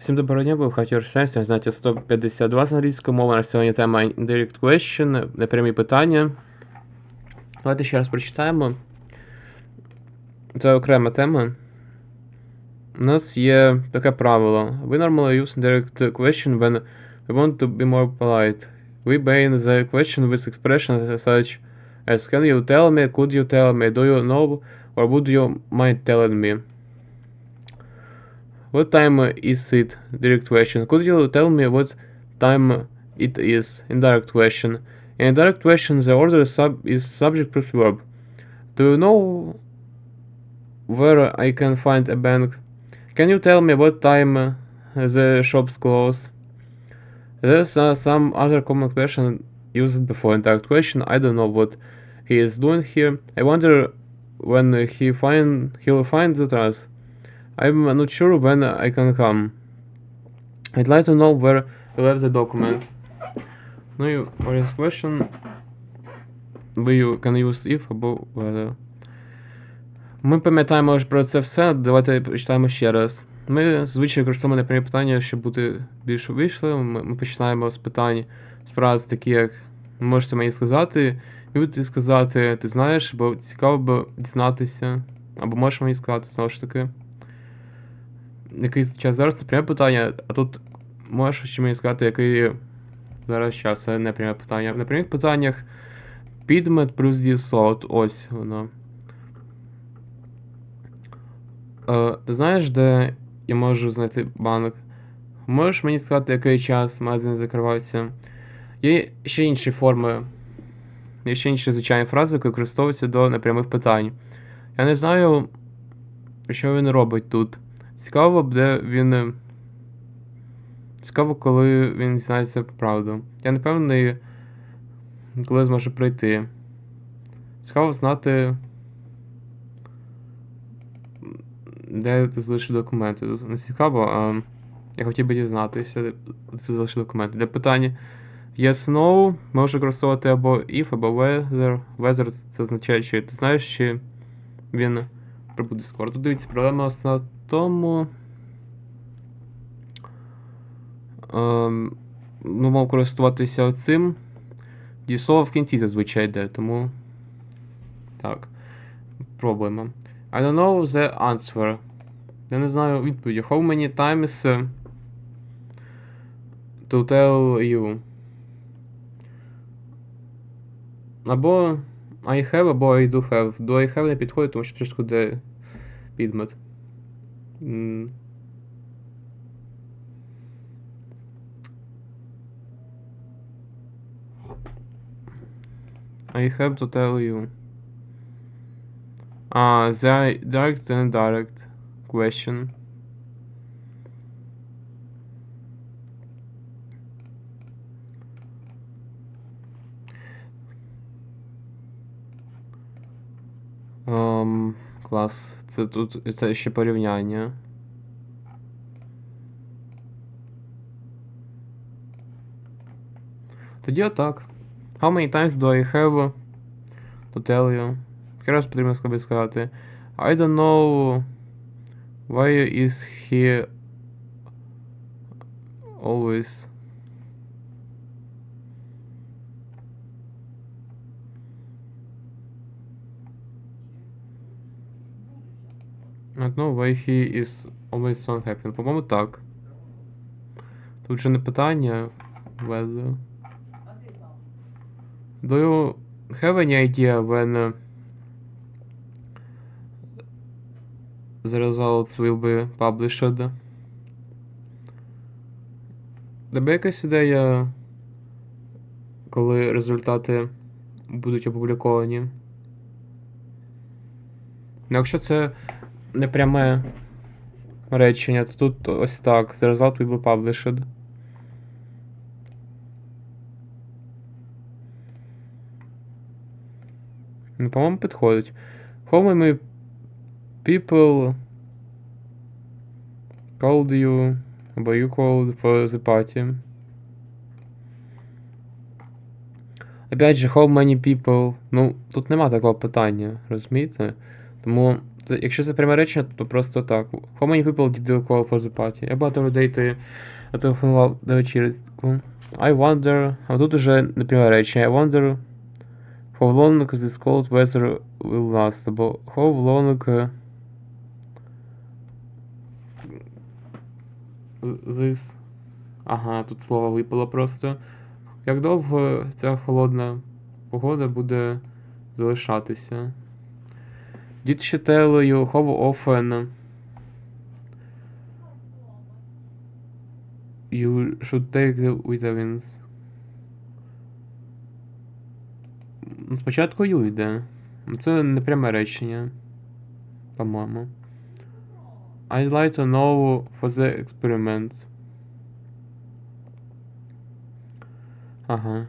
Всім доброго дня, ви в хаті Сенсі, знаєте 152 з англійської мови. На сьогодні тема Indirect Question, непрямі питання. Давайте ще раз прочитаємо. Це окрема тема. У нас є таке правило. We normally use indirect question when we want to be more polite. We begin the question with expressions such as Can you tell me? Could you tell me? Do you know? Or would you mind telling me? What time is it? Direct question. Could you tell me what time it is? Indirect question. In indirect question, the order sub is subject plus verb. Do you know where I can find a bank? Can you tell me what time the shops close? There's uh, some other common question used before indirect question. I don't know what he is doing here. I wonder when he find he'll find the trust. I'm not sure when I can come. I'd like to know where you left the documents. Ну і original question. We can use if або whether. Ми пам'ятаємо про це все. Давайте почитаємо ще раз. Ми звичайно використовуємо непрямі питання, щоб бути більш вийшли. Ми, ми починаємо з питань з фраз, такі як можете мені сказати, і сказати, ти знаєш, бо цікаво б дізнатися. Або можеш мені сказати, знову ж таки який час зараз це пряме питання, а тут можеш ще мені сказати, який зараз час, це не пряме питання. В непрямих питаннях підмет плюс дієслово, от ось воно. Е, ти знаєш, де я можу знайти банк? Можеш мені сказати, який час магазин закривався? Є ще інші форми, є ще інші звичайні фрази, які використовуються до непрямих питань. Я не знаю, що він робить тут. Цікаво, де він. е, Цікаво, коли він дізнається правду. Я не певний, коли зможу прийти. Цікаво знати. Де ти залишив документи. Не цікаво, а я хотів би дізнатися, де ти залишив документи. Для питання yes, no можу використовувати або if, або whether. Whether це означає, чи ти знаєш, чи він прибуде скоро. Тут дивіться, проблема основна тому. Ем, ну, мав користуватися цим. Дієслово в кінці зазвичай йде, тому. Так. Пробуємо. I don't know the answer. Я не знаю відповіді. How many times to tell you? Або I have, або I do have. До I have не підходить, тому що трішки де підмет. М. I have to tell you. А, the direct and indirect question. Клас. Це тут це ще порівняння. Тоді отак. How many times do I have to tell you? Якраз потрібно сказати. I don't know why is he always I don't know why he is always so unhappy. По-моєму, так. Тут же не питання. Whether. Do you have any idea when uh, the results will be published? Тебе якась ідея, коли результати будуть опубліковані? Ну, Якщо це не пряме речення, то тут ось так. The result will be published. Ну, по-моєму, підходить. How many people called you або you called for the party? Опять же, how many people. Ну, тут нема такого питання, розумієте? Тому Якщо це пряме речення, то просто так. How many people did you call for the party? Я багато людей ти зателефонував до вечірку. I wonder. А тут уже не пряме речення. I wonder how long this cold weather will last. Або how long uh, this... Ага, тут слово випало просто. Як довго ця холодна погода буде залишатися? Tell you how often you should take the vitamins? Ну, Спочатку you йде. Це не пряме речення. По-моєму. I'd like to know for the experiment. Ага.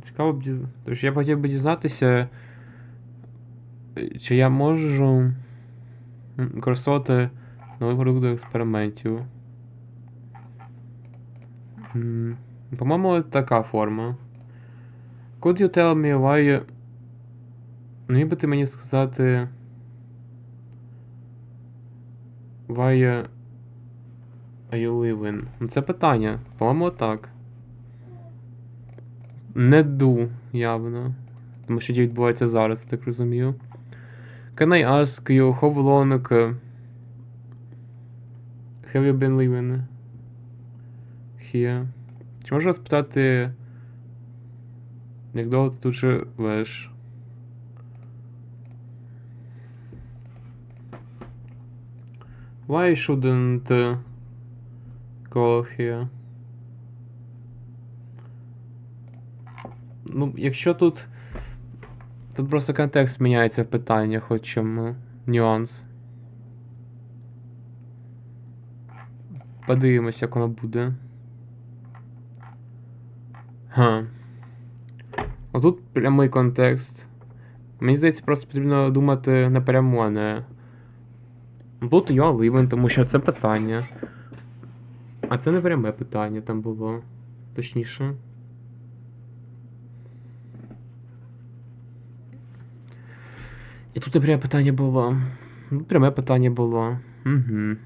Цікаво б діз... Тож я хотів би дізнатися, е, чи я можу м, використовувати новий продукт до експериментів. По-моєму, така форма. Could you tell me why. Ну, ніби ти мені сказати. Why. Are you living? Ну, Це питання. По-моєму, так. Не ду, явно. Тому що дія відбувається зараз, так розумію. Can I ask you how long uh, have you been living here? Чи можу спитати, як довго ти тут живеш? Why shouldn't uh, go here? Ну, якщо тут. Тут просто контекст міняється в питаннях, хоч чому нюанс. Подивимось, як воно буде. Га. Отут прямий контекст. Мені здається, просто потрібно думати напряму, а не. Тут я ливен, тому що це питання. А це не пряме питання там було. Точніше. І тут пряме питання було. Пряме питання було. Угу.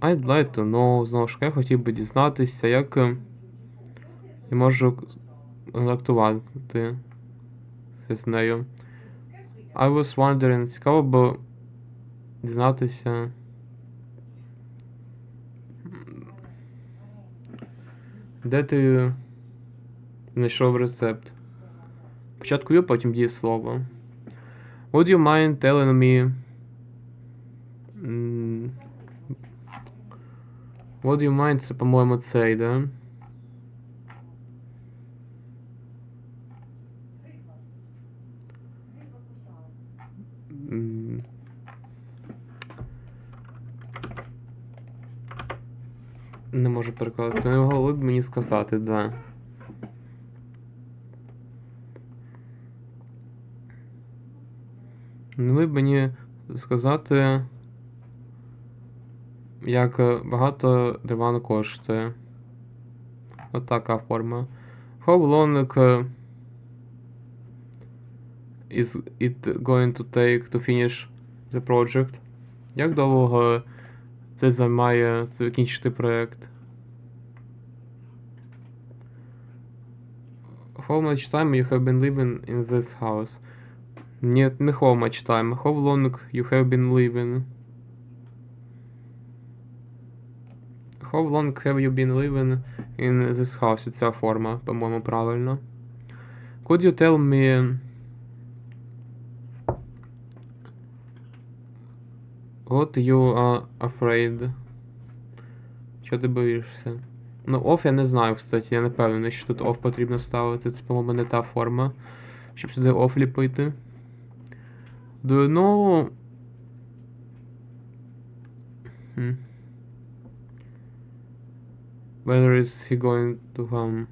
I'd like to know, знову ж таки, я хотів би дізнатися, як е, я можу контактувати з нею. I was wondering, цікаво б дізнатися. Де ти знайшов рецепт? Спочатку you, потім дієслово. Would you mind telling me. Would you mind, це, по-моєму, цей, да? Не можу перекласти. Не могли б мені сказати, да. Не могли б мені сказати, як багато диван коштує. От така форма. How е, is it going to take to finish the project? Як довго це займає закінчити проект? How much time you have been living in this house? Ні, не how much time. How long you have been living? How long have you been living in this house? Ця форма, по-моєму, правильно. Could you tell me what you are afraid? Чого ти боїшся? Ну, off я не знаю, кстати, я не певний, що тут off потрібно ставити. Це, по-моєму, не та форма. Щоб сюди off ліпити. Do you know... Хм. Whether is he going to come?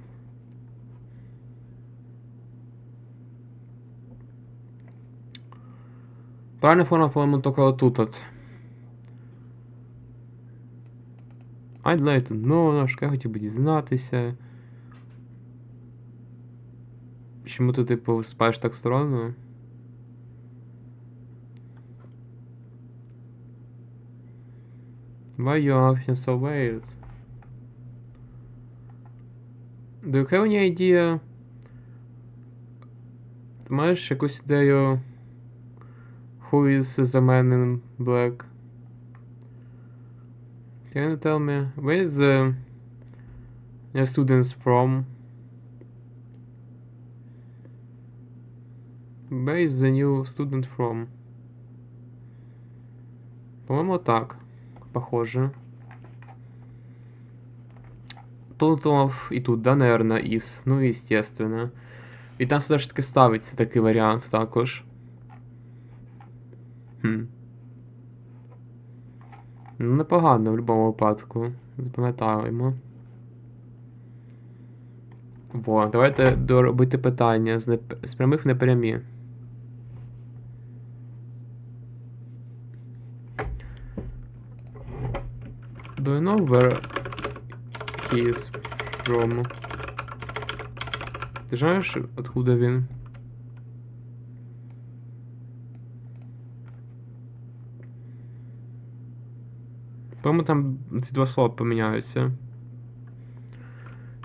Правильна форма, по-моєму, тільки отут от. I'd like to know, наш я хотів би дізнатися. чому ти, типу, виступаєш так странно? Why you acting so weird? Do you have any idea? Ти маєш якусь ідею? Who is the man in black? Can you tell me where is the your students from? Where is the new student from? По-моему, так. Похоже. Тут і тут, да, наверное, із. Ну, естественно. І там все ж таки ставиться такий варіант також. Хм. Непогано в будь-якому випадку. Запам'ятаємо. Во, давайте доробити питання з, неп... з прямих в непрямі. Do you know where he is from? Ти знаєш, откуда він? По-моєму, там ці два слова поміняються.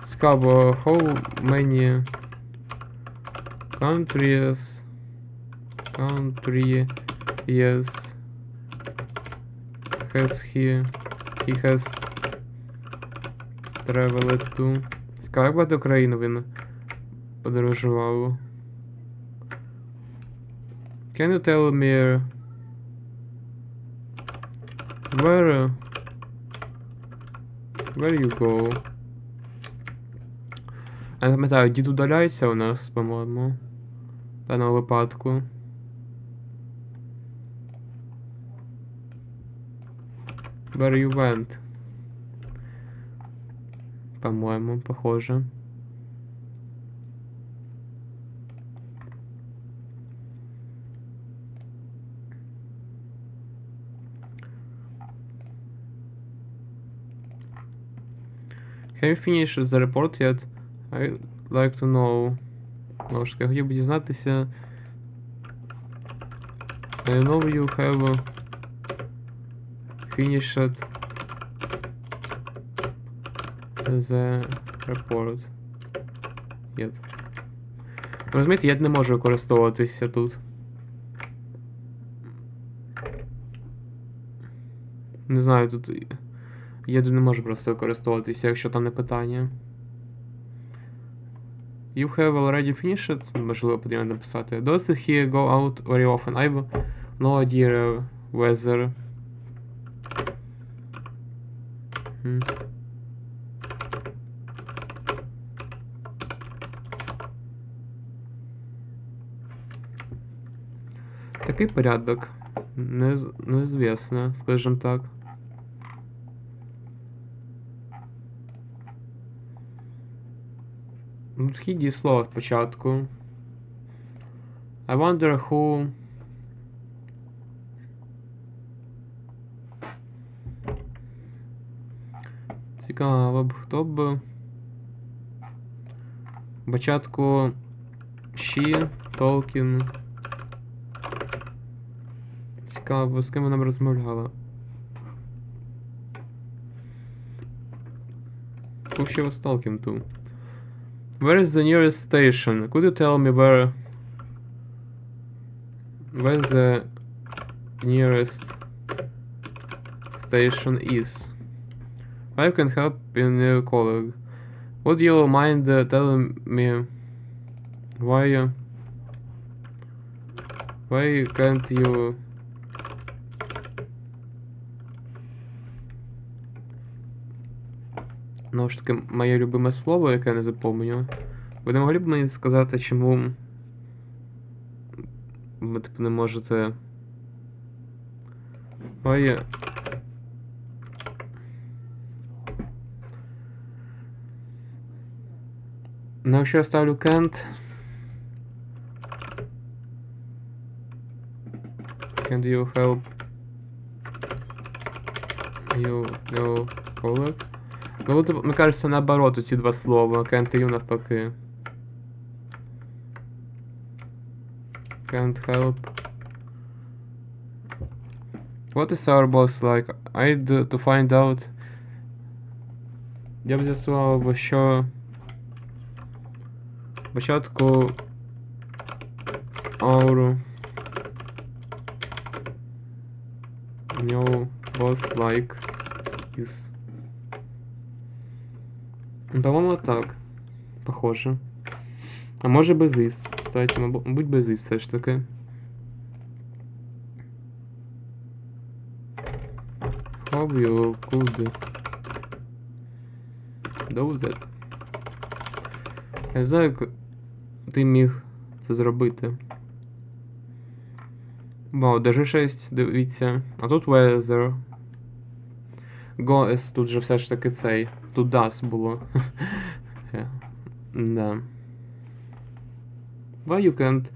Цікаво, how many countries country yes has he he has traveled to Цікаво, як багато країн він подорожував. Can you tell me where where you go? Я не пам'ятаю, дід удаляється у нас, по-моєму. В даному випадку. Where you went? По-моєму, похоже. Have you finished the report yet? I'd like to know. Знову я хотів би дізнатися. I know you have finished the report. Yet. Розумієте, я не можу використовуватися тут. Не знаю, тут. Я не можу просто використовуватися, якщо там не питання. You have already finished? Можливо, потрібно написати. Does he go out very often? I have no idea whether. Hmm. Такий порядок. Нез... Незвісно, скажем так. Ну, Такі дієслова спочатку. I wonder who. Цікаво б, хто б. Початку She, Tolkien. Цікаво, з ким вона б розмовляла. Who she was talking to? Where is the nearest station? Could you tell me where where the nearest station is? I can help a new colleague. Would you mind uh, telling me why why can't you Ну ж таки, моє любиме слово, яке я не запомню. Ви не могли б мені сказати, чому ви типу не можете. Ой. Ну, якщо я ставлю can't. Can you help you your colleague? Ну, от, мені кажеться, наоборот, ці два слова. Can't you навпаки. Can't help. What is our boss like? I'd to find out. Я б з'ясував, що спочатку ауру нього boss like is. По-моєму, так. Похоже. А може без кстати, мабу- мабуть без із все ж таки. Could do that? Я знаю, як ти міг це зробити. Вау, даже 6, дивіться. А тут weather. Goes, тут же все ж таки цей. Тут das було. Е, Да. Why you can't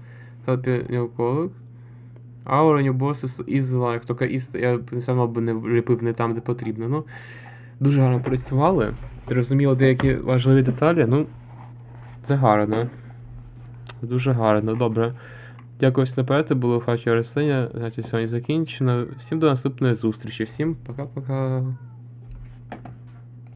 help your colleague? Our new boss is, like, тільки is, я все одно б не вліпив не там, де потрібно. Ну, дуже гарно працювали. Зрозуміло деякі важливі деталі, ну, це гарно. Дуже гарно, добре. Дякую за перегляд, було Фачі Рослиня. Значить, сьогодні закінчено. Всім до наступної зустрічі. Всім пока-пока.